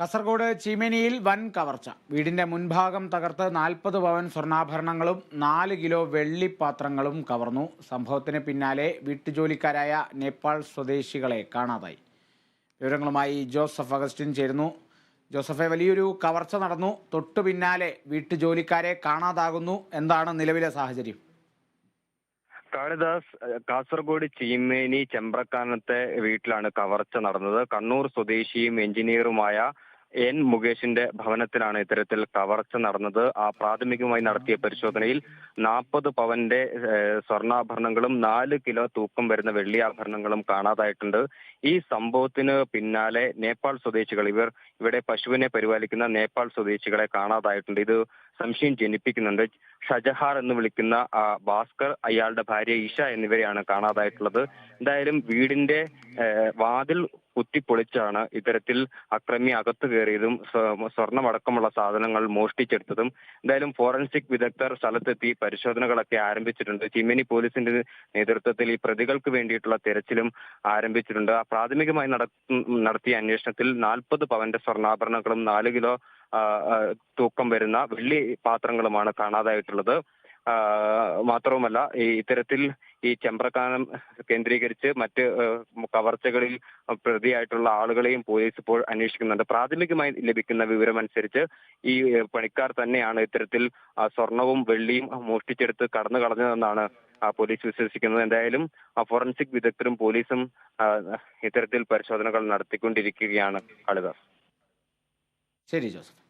കാസർഗോഡ് ചീമേനിയിൽ വൻ കവർച്ച. വീടിന്റെ മുൻഭാഗം തകർത്ത് നാൽപ്പത് പവൻ സ്വർണാഭരണങ്ങളും നാല് കിലോ വെള്ളിപ്പാത്രങ്ങളും കവർന്നു. സംഭവത്തിന് പിന്നാലെ വീട്ടുജോലിക്കാരായ നേപ്പാൾ സ്വദേശികളെ കാണാതായി. വിവരങ്ങളുമായി ജോസഫ് അഗസ്റ്റിൻ ചേരുന്നു. ജോസഫെ വലിയൊരു കവർച്ച നടന്നു. തൊട്ടു പിന്നാലെ വീട്ടുജോലിക്കാരെ കാണാതാകുന്നു. എന്താണ് നിലവിലെ സാഹചര്യം? കാളിദാസ് കാസർഗോഡ് ചീമേനി ചെമ്പ്രക്കാനത്തെ വീട്ടിലാണ് കവർച്ച നടന്നത്. കണ്ണൂർ സ്വദേശിയും എഞ്ചിനീയറുമായ എൻ മുകേഷിന്റെ ഭവനത്തിലാണ് ഇത്തരത്തിൽ കവർച്ച നടന്നത്. ആ പ്രാഥമികമായി നടത്തിയ പരിശോധനയിൽ നാൽപ്പത് പവന്റെ സ്വർണാഭരണങ്ങളും നാല് കിലോ തൂക്കം വരുന്ന വെള്ളിയാഭരണങ്ങളും കാണാതായിട്ടുണ്ട്. ഈ സംഭവത്തിന് പിന്നാലെ നേപ്പാൾ സ്വദേശികൾ ഇവർ ഇവിടെ പശുവിനെ പരിപാലിക്കുന്ന നേപ്പാൾ സ്വദേശികളെ കാണാതായിട്ടുണ്ട്. ഇത് സംശയം ജനിപ്പിക്കുന്നുണ്ട്. ഷജഹാർ എന്ന് വിളിക്കുന്ന ഭാസ്കർ അയാളുടെ ഭാര്യ ഇഷ എന്നിവരെയാണ് കാണാതായിട്ടുള്ളത്. എന്തായാലും വീടിന്റെ വാതിൽ കുത്തിപ്പൊളിച്ചാണ് ഇത്തരത്തിൽ അക്രമി അകത്തു കയറിയതും സ്വർണമടക്കമുള്ള സാധനങ്ങൾ മോഷ്ടിച്ചെടുത്തതും. എന്തായാലും ഫോറൻസിക് വിദഗ്ധർ സ്ഥലത്തെത്തി പരിശോധനകളൊക്കെ ആരംഭിച്ചിട്ടുണ്ട്. ചിമ്മിനി പോലീസിന്റെ നേതൃത്വത്തിൽ ഈ പ്രതികൾക്ക് വേണ്ടിയിട്ടുള്ള തെരച്ചിലും ആരംഭിച്ചിട്ടുണ്ട്. പ്രാഥമികമായി നടത്തിയ അന്വേഷണത്തിൽ നാൽപ്പത് പവന്റെ സ്വർണാഭരണങ്ങളും നാല് കിലോ തൂക്കം വരുന്ന വെള്ളി പാത്രങ്ങളുമാണ് കാണാതായിട്ടുള്ളത്. മാത്രവുമല്ല ഈ ഇത്തരത്തിൽ ഈ ചെമ്പ്രക്കാനം കേന്ദ്രീകരിച്ച് മറ്റ് കവർച്ചകളിൽ പ്രതിയായിട്ടുള്ള ആളുകളെയും പോലീസ് ഇപ്പോൾ അന്വേഷിക്കുന്നുണ്ട്. പ്രാഥമികമായി ലഭിക്കുന്ന വിവരമനുസരിച്ച് ഈ പണിക്കാർ തന്നെയാണ് ഇത്തരത്തിൽ സ്വർണവും വെള്ളിയും മോഷ്ടിച്ചെടുത്ത് കടന്നു കളഞ്ഞതെന്നാണ് പോലീസ് വിശ്വസിക്കുന്നത്. എന്തായാലും ഫോറൻസിക് വിദഗ്ധരും പോലീസും ഇത്തരത്തിൽ പരിശോധനകൾ നടത്തിക്കൊണ്ടിരിക്കുകയാണ് കാളിദാസ് ശരി ജോസഫ്.